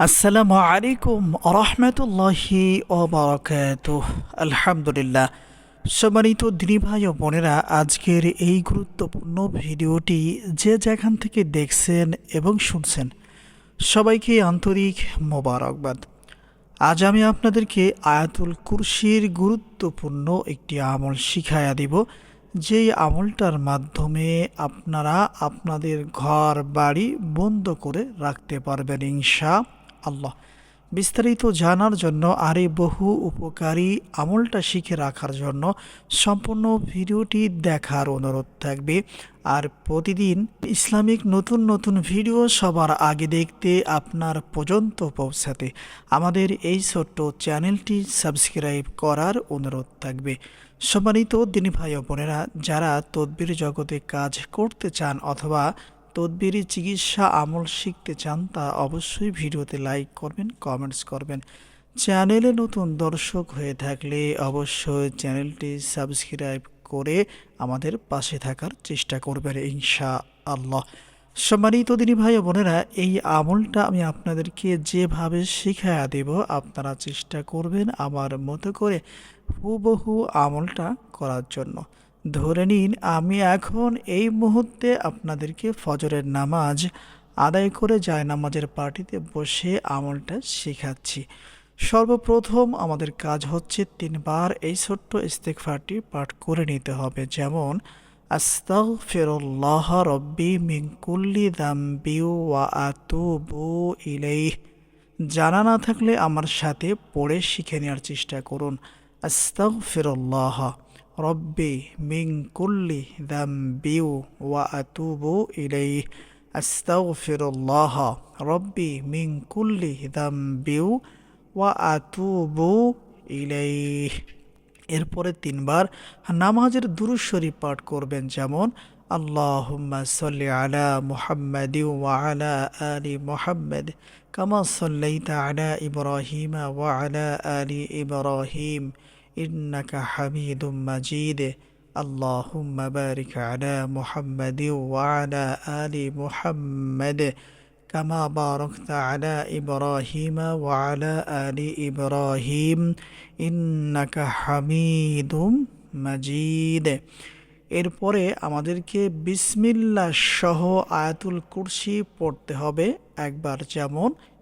আসসালামু আলাইকুম রহমতুল্লাহি ওবরাকাত আলহামদুলিল্লাহ। সম্মানিত দিনী ভাই ও বোনেরা, আজকের এই গুরুত্বপূর্ণ ভিডিওটি যে যেখান থেকে দেখছেন এবং শুনছেন, সবাইকে আন্তরিক মোবারকবাদ। আজ আমি আপনাদেরকে আয়াতুল কুরসির গুরুত্বপূর্ণ একটি আমল শিখাইয়া দিব, যেই আমলটার মাধ্যমে আপনারা আপনাদের ঘর বাড়ি বন্ধ করে রাখতে পারবেন, ইনশা আল্লাহ। বিস্তারিত জানার জন্য আর বহু উপকারী আমলটা শিখে রাখার জন্য সম্পূর্ণ ভিডিওটি দেখার অনুরোধ থাকবে। আর প্রতিদিন ইসলামিক নতুন নতুন ভিডিও সবার আগে দেখতে আপনার পর্যন্ত পৌঁছাতে আমাদের এই ছোট্ট চ্যানেলটি সাবস্ক্রাইব করার অনুরোধ থাকবে। সম্মানিত দিনী ভাই বোনেরা, যারা তদবির জগতে কাজ করতে চান অথবা তদবিরি চিকিৎসা আমল শিখতে চান, তা অবশ্যই ভিডিওতে লাইক করবেন, কমেন্টস করবেন। চ্যানেলে নতুন দর্শক হয়ে থাকলে অবশ্যই চ্যানেলটি সাবস্ক্রাইব করে আমাদের পাশে থাকার চেষ্টা করবেন ইনশা আল্লাহ সম্মানিত দিনী ভাই বোনেরা, এই আমলটা আমি আপনাদেরকে যেভাবে শিখাইয়া দেব, আপনারা চেষ্টা করবেন আমার মতো করে হুবহু আমলটা করার জন্য। ধরে নিন, আমি এখন এই মুহূর্তে আপনাদেরকে ফজরের নামাজ আদায় করে যায় নামাজের পার্টিতে বসে আমলটা শেখাচ্ছি। সর্বপ্রথম আমাদের কাজ হচ্ছে তিনবার এই ছোট্ট ইস্তেকফারটি পাঠ করে নিতে হবে। যেমন, আস্তাগফিরুল্লাহ রব্বি মিন কুল্লি দাম্বি ওয়া আতুবু ইলাইহ। জানা না থাকলে আমার সাথে পড়ে শিখে নেওয়ার চেষ্টা করুন। আস্তাগফিরুল্লাহ। রব্বি মিং কুল্লি দাম্বি ওয়া আতুবু ইলাইহ। আস্তাগফিরুল্লাহ। রব্বি মিং কুল্লি দাম্বি ওয়া আতুবু ইলাইহ। এরপরে তিনবার নামাজের দুরুশ্বরী পাঠ করবেন, যেমন, আল্লাহুম্মা সাল্লি আলা মুহাম্মাদি ওয়া আলা আলি মুহাম্মাদ কামা সাল্লাইতা আলা ইব্রাহিম ওয়া আলা আলি ইব্রাহিম। ইন্নাকা হামিদুম মাজিদ اللهم بارك على محمد وعلى آل محمد كما باركت على إبراهيم وعلى آل إبراهيم إنك حميد مجيد এরপরে আমাদেরকে বিসমিল্লা সহ আয়াতুল কুরসি পড়তে হবে একবার যেমন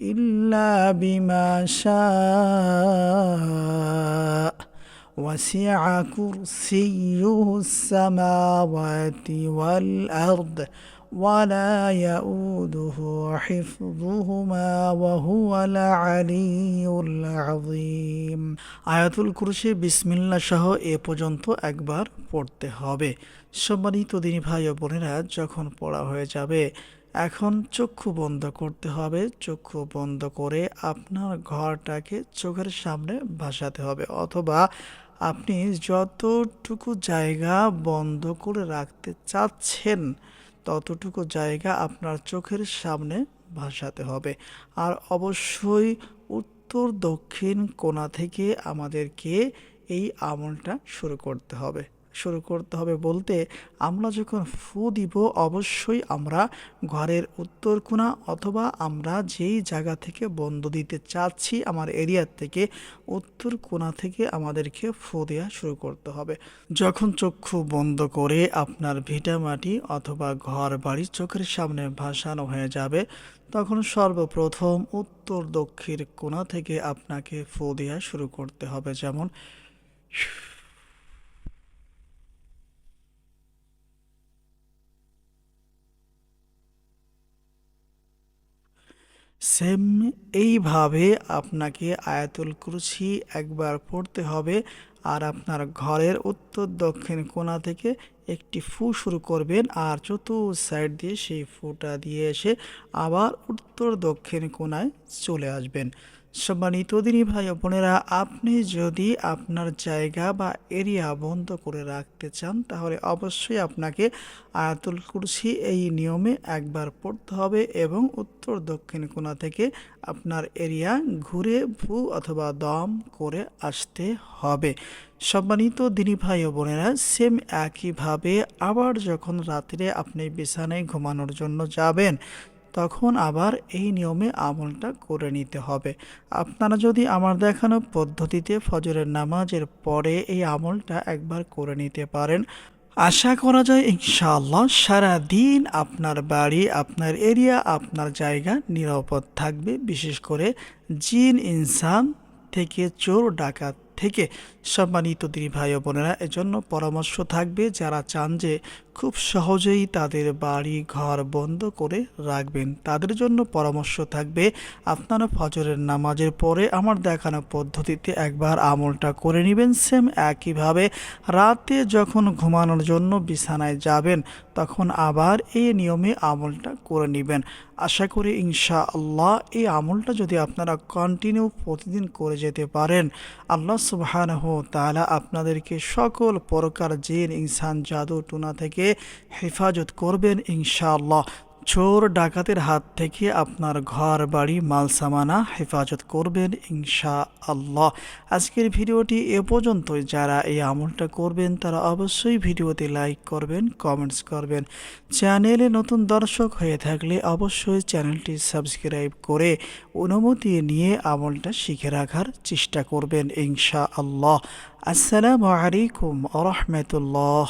إلا بما شاء وسع كرسيه السماوات والأرض ولا يؤوده حفظهما وهو العلي العظيم আয়াতুল কুরসি বিসমিল্লা সহ এ পর্যন্ত একবার পড়তে হবে সম্মানিত দিনী ভাই ও বোনেরা যখন পড়া হয়ে যাবে এখন চক্ষু বন্ধ করতে হবে। চক্ষু বন্ধ করে আপনার ঘরটাকে চোখের সামনে ভাসাতে হবে অথবা আপনি যতটুকু জায়গা বন্ধ করে রাখতে চাচ্ছেন, ততটুকু জায়গা আপনার চোখের সামনে ভাসাতে হবে। আর অবশ্যই উত্তর দক্ষিণ কোণা থেকে আমাদেরকে এই আমলটা শুরু করতে হবে। শুরু করতে হবে বলতে আমরা যখন ফু দিব, অবশ্যই আমরা ঘরের উত্তর কোণা অথবা আমরা যেই জায়গা থেকে বন্ধ দিতে চাচ্ছি আমার এরিয়ার থেকে, উত্তর কোণা থেকে আমাদেরকে ফু দেওয়া শুরু করতে হবে। যখন চক্ষু বন্ধ করে আপনার ভিটামাটি অথবা ঘর বাড়ি চোখের সামনে ভাসানো হয়ে যাবে, তখন সর্বপ্রথম উত্তর দক্ষিণ কোণা থেকে আপনাকে ফু দেওয়া শুরু করতে হবে। যেমন সেম এইভাবে আপনাকে আয়াতুল কুরসি একবার পড়তে হবে আর আপনার ঘরের উত্তর দক্ষিণ কোণা থেকে একটি ফু শুরু করবেন আর চতুর সাইড দিয়ে সেই ফুটা দিয়ে এসে আবার উত্তর দক্ষিণ কোণায় চলে আসবেন। সম্মানিত দিনী ভাই বোনেরা, আপনি যদি আপনার জায়গা বা এরিয়া বন্ধ করে রাখতে চান, তাহলে অবশ্যই আপনাকে আয়াতুল কুরসি এই নিয়মে একবার পড়তে হবে এবং উত্তর দক্ষিণ কোণা থেকে আপনার এরিয়া ঘুরে, ভু অথবা দম করে আসতে হবে। সম্মানিত দিনী ভাই বোনেরা, সেম একইভাবে আবার যখন রাত্রে আপনি বিছানায় ঘুমানোর জন্য যাবেন তখন আবার এই নিয়মে আমলটা করে নিতে হবে। আপনারা যদি আমার দেখানো পদ্ধতিতে ফজরের নামাজের পরে এই আমলটা একবার করে নিতে পারেন, আশা করা যায় ইনশাআল্লাহ সারা দিন আপনার বাড়ি, আপনার এরিয়া, আপনার জায়গা নিরাপদ থাকবে। বিশেষ করে জিন, ইনসান থেকে, চোর, ডাকাত থেকে। সম্মানিত দিনী ভাই বোনেরা, এজন্য পরামর্শ থাকবে যারা চান যে খুব সহজেই তাদের বাড়ি ঘর বন্ধ করে রাখবেন। তাদের জন্য পরামর্শ থাকবে, আপনারা ফজরের নামাজের পরে আমার দেখানো পদ্ধতিতে একবার আমলটা করে নেবেন সেম একইভাবে রাতে যখন ঘুমানোর জন্য বিছানায় যাবেন, তখন আবার এই নিয়মে আমলটা করে নেবেন। আশা করি ইনশা আল্লাহ এই আমলটা যদি আপনারা কন্টিনিউ প্রতিদিন করে যেতে পারেন, আল্লাহ সুবাহানহ তালা আপনাদেরকে সকল প্রকার জিন ইনসান জাদু টুনা থেকে হেফাজত করবেন ইনশাআল্লাহ। চোর ডাকাতের হাত থেকে আপনার ঘর বাড়ি মাল সামানা হেফাজত করবেন ইনশা আল্লাহ আজকের ভিডিওটি এ পর্যন্ত যারা এই আমলটা করবেন, তারা অবশ্যই ভিডিওতে লাইক করবেন, কমেন্টস করবেন। চ্যানেলে নতুন দর্শক হয়ে থাকলে অবশ্যই চ্যানেলটি সাবস্ক্রাইব করে অনুমতি নিয়ে আমলটা শিখে রাখার চেষ্টা করবেন ইনশা আল্লাহ আসসালামু আলাইকুম আ রহমতুল্লাহ।